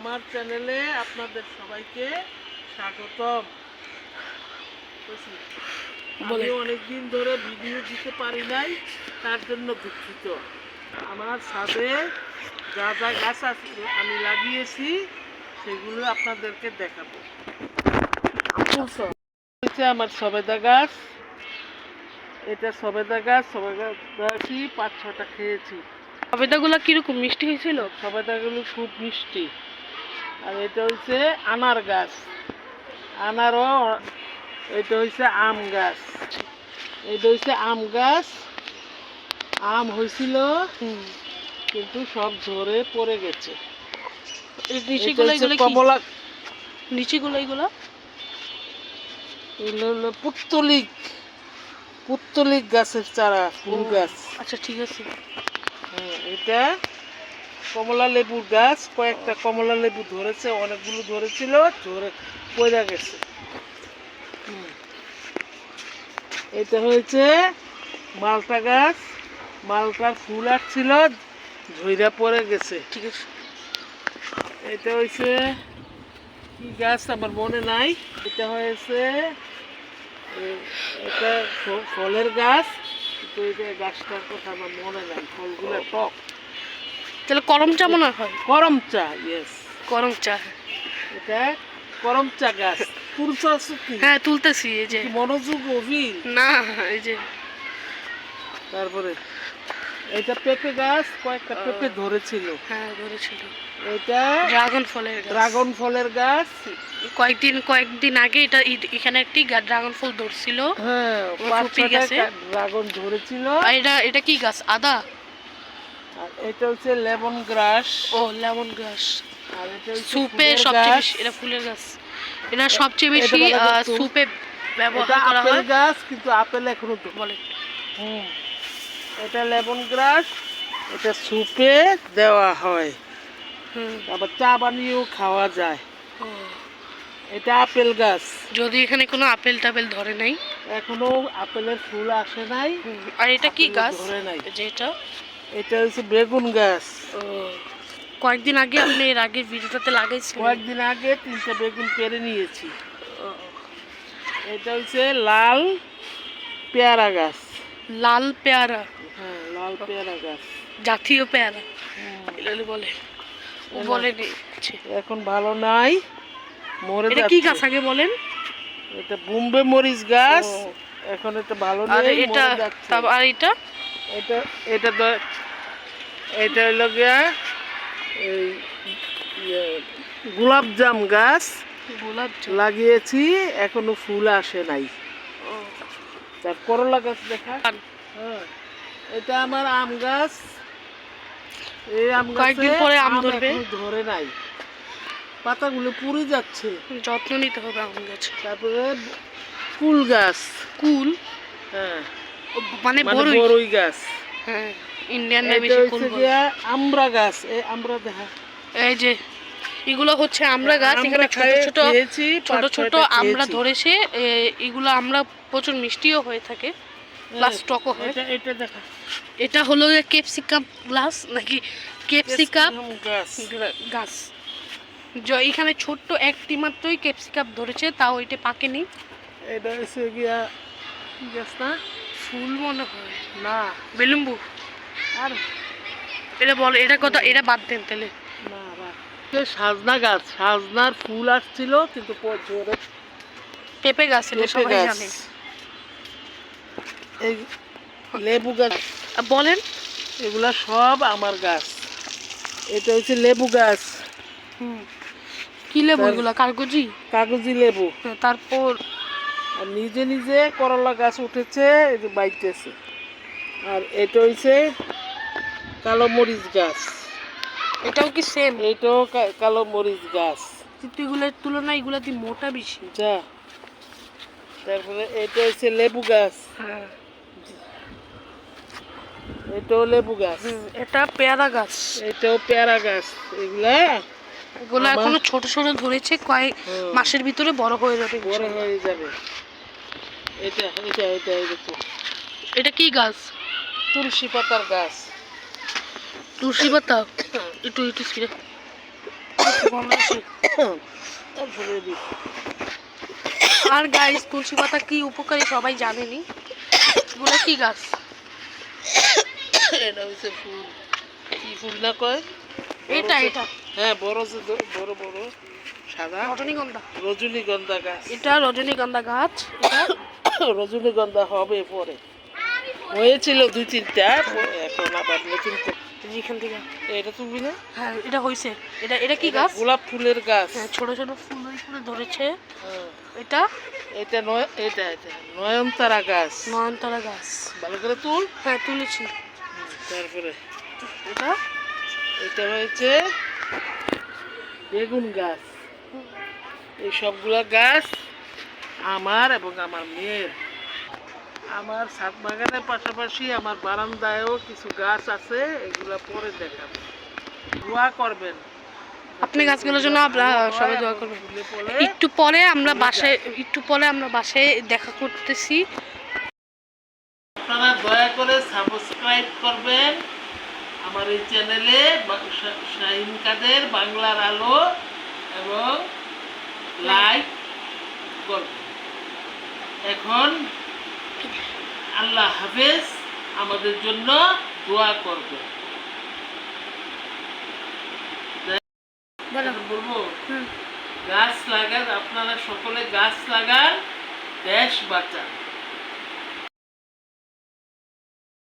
আমার চ্যানেলে আপনাদের সবাইকে স্বাগতম। আমি অনেকদিন ধরে ভিডিও দিতে পারি নাই তার জন্য দুঃখিত। আমার ছাদে যা যা গাছ আছে আমি লাগিয়েছি সেগুলো আপনাদেরকে দেখাবো। হচ্ছে আমার সবেদা গাছ। এটা সবেদা গাছ সবেদা গাছই পাঁচ ছটা খেয়েছি। সবেদাগুলো কীরকম মিষ্টি হয়েছিল? সবেদাগুলো খুব মিষ্টি। আর এটা হচ্ছে আনার গাছ। আনারও এটা হচ্ছে আম গাছ। এটা হচ্ছে আম গাছ। আম হয়েছিল কিন্তু সব ঝরে পড়ে গেছে। কমলা এগুলো এগুলো হলো পুত্তলিক। পুত্তলিক গাছের চারা ফুল গাছ। আচ্ছা ঠিক আছে। হ্যাঁ, এটা কমলা লেবুর গাছ, কয়েকটা কমলা লেবু ধরেছে, অনেকগুলো ধরেছিল, ধরে পড়ে গেছে। এটা হয়েছে মালটা গাছ, মালটার ফুল আসছিল, ঝইরা পড়ে গেছে। ঠিক আছে। এটা হয়েছে কি গাছ আমার মনে নাই। এটা হয়েছে এটা ফলের গাছ, কিন্তু এটা গাছটার কথা আমার মনে নাই, ফলগুলো টক। তাহলে করম চা মনে হয়। করম চা ইয়েস করম চা এটা করম চা গাছ তুলছ কি? হ্যাঁ তুলতেছি এই যে। মনোযোগ অভিল না এই যে। তারপরে এটা পেঁপে গাছ কয়েকটা পেঁপে ধরেছিল। হ্যাঁ ধরেছিল। এটা ড্রাগন ফলের ড্রাগন ফলের গাছ। কয়েকদিন কয়েকদিন আগে এটা এখানে একটি ড্রাগন ফল ধরছিল। হ্যাঁ ড্রাগন ধরেছিল। এটা এটা কি গাছ? আদা? আর এটা হচ্ছে লেমন গ্রাস। ও লেমন গাছ আর এটা সুপে সবচেয়ে। বেশি এটা ফুলের গাছ। এটা সবচেয়ে বেশি সুপে ব্যবহার করা হয়। গাছ কিন্তু আপেল এখনও বলে। হুম। এটা লেমন গ্রাস এটা সুপে দেওয়া হয়। হুম। আবার চা বানিয়েও খাওয়া যায়। এটা আপেল গাছ। যদি এখানে কোনো আপেল টাপেল ধরে নাই? এখনও আপেলের ফুল আসে নাই। আর এটা কি গাছ? ধরে নাই। যে এটা এটা হচ্ছে বেগুন গাছ। কয়েকদিন আগে আপনি এর আগের ভিডিওটাতে লাগাইছিলেন। কয়েকদিন আগে তিনটে বেগুন পেরে নিয়েছি। এটা হচ্ছে লাল পেয়ারা গাছ। লাল পেয়ারা। হ্যাঁ লাল পেয়ারা গাছ। জাতীয় পেয়ারা। হুম, বলে। ও বলে এখন ভালো নাই মরে এটা কি গাছ আগে বলেন? এটা বোম্বে মরিচ গাছ। এখন এটা ভালো আর নেই এটা যাচ্ছে। তারপর আর এটা? এটা এটা হলো গিয়া এই ইয়ে, গোলাপ জাম গাছ। গোলাপ লাগিয়েছি এখনও ফুল আসে নাই। তার করলা গাছ দেখা? হ্যাঁ। এটা আমার আম গাছ। এই আম গাছে কয়েকদিন পরে আম ধরবে? ধরে নাই। পাতাগুলো পুড়ে যাচ্ছে। যত্ন নিতে হবে আম গাছ। তারপরে কুল গাছ। কুল? হ্যাঁ। মানে মানে বড়ই গাছ। হ্যাঁ। ইন্ডিয়ান আমড়া গাছ এই আমড়া দেখা। এই যে এগুলো হচ্ছে আমরা গাছ এখানে ছোট ছোট ছোট ছোট আমরা ধরেছে এগুলো আমরা প্রচুর মিষ্টিও হয়ে থাকে প্লাস হ্যাঁ, টকও হয়। এটা দেখা। এটা হলো ক্যাপসিকাম গ্লাস নাকি ক্যাপসিকাম গাছ। এখানে ছোট্ট একটি মাত্রই ক্যাপসিকাম ধরেছে তাও এটা পাকেনি। এটা হচ্ছে গিয়া গাছ না? ফুল মনে হয়। না। বেলুম্বু। আর এটা বল এটা কথা এটা বাদ দেন তাহলে। না। সাজনা গাছ সাজনার ফুল আসছিল কিন্তু জোরে পেঁপে গাছ এটা সবাই জানে। এই লেবু গাছ। বলেন। এগুলা সব আমার গাছ। এটা হচ্ছে লেবু গাছ। হুম। কি লেবু এগুলো? কাগজি কাগজি লেবু। তারপর? নিজে নিজে করলা গাছ উঠেছে বাইতেছে। আর এটা হচ্ছে কালো মরিচ গাছ। এটাও কি সেম এইটাও কা- কালো মরিচ গাছ। কিন্তু এগুলোর তুলনায় এগুলো দিয়ে মোটা বেশি? যা। তারপরে এটা হচ্ছে লেবু গাছ। হ্যাঁ। এটাও লেবু গাছ। এটা পেয়ারা গাছ। এটাও পেয়ারা গাছ। এগুলা এগুলো এখনও ছোট ছোট ধরেছে কয়েক মাসের ভিতরে বড় হয়ে যাবে বড় হয়ে যাবে। এটা এটা এটা এটা কি গাছ? তুলসী পাতার গাছ। তুলসী পাতা। একটু একটু ছিঁড়ে। আর গাইস তুলসী পাতা কি উপকারী সবাই জানেনি? এগুলো কি গাছ? এটা হচ্ছে ফুল। কি ফুল না কয়? এটা এটা। হ্যাঁ বড় যে বড় বড় সাদা। রজনীগন্ধা। রজনীগন্ধা গাছ। এটা রজনীগন্ধা গাছ এটা। রজনীগন্ধা হবে পরে। হয়েছিল দুই তিনটা এখন আবার নতুন যেখান থেকে? এটা তুলবি না? হ্যাঁ এটা হয়েছে এটা এটা কি গাছ? গোলাপ ফুলের গাছ। হ্যাঁ ছোট ছোট ফুল ফুলে ধরেছে। হ্যাঁ, এটা? এটা নয় এটা এটা নয়নতারা গাছ। নয়নতারা গাছ। ভালো করে তুল। হ্যাঁ তুলেছি। তারপরে এটা? এটা হয়েছে বেগুন গাছ। এই সবগুলা গাছ আমার এবং আমার মেয়ের। আমার ছাদ বাগানের পাশাপাশি আমার বারান্দায়ও কিছু গাছ আছে এগুলো পরে দেখাবো। দোয়া করবেন। আপনি গাছগুলোর জন্য আমরা সবাই দোয়া ফলে একটু পরে আমরা বাসায় একটু পরে আমরা বাসায় দেখা করতেছি। আপনারা দয়া করে সাবস্ক্রাইব করবেন আমার এই চ্যানেলে শাহিন কাদের বাংলার আলো এবং লাইক করবেন। এখন আল্লাহ হাফেজ আমাদের জন্য দোয়া করবে। বলো। বলব গাছ লাগান আপনারা সকলে গাছ লাগান দেশ বাঁচান।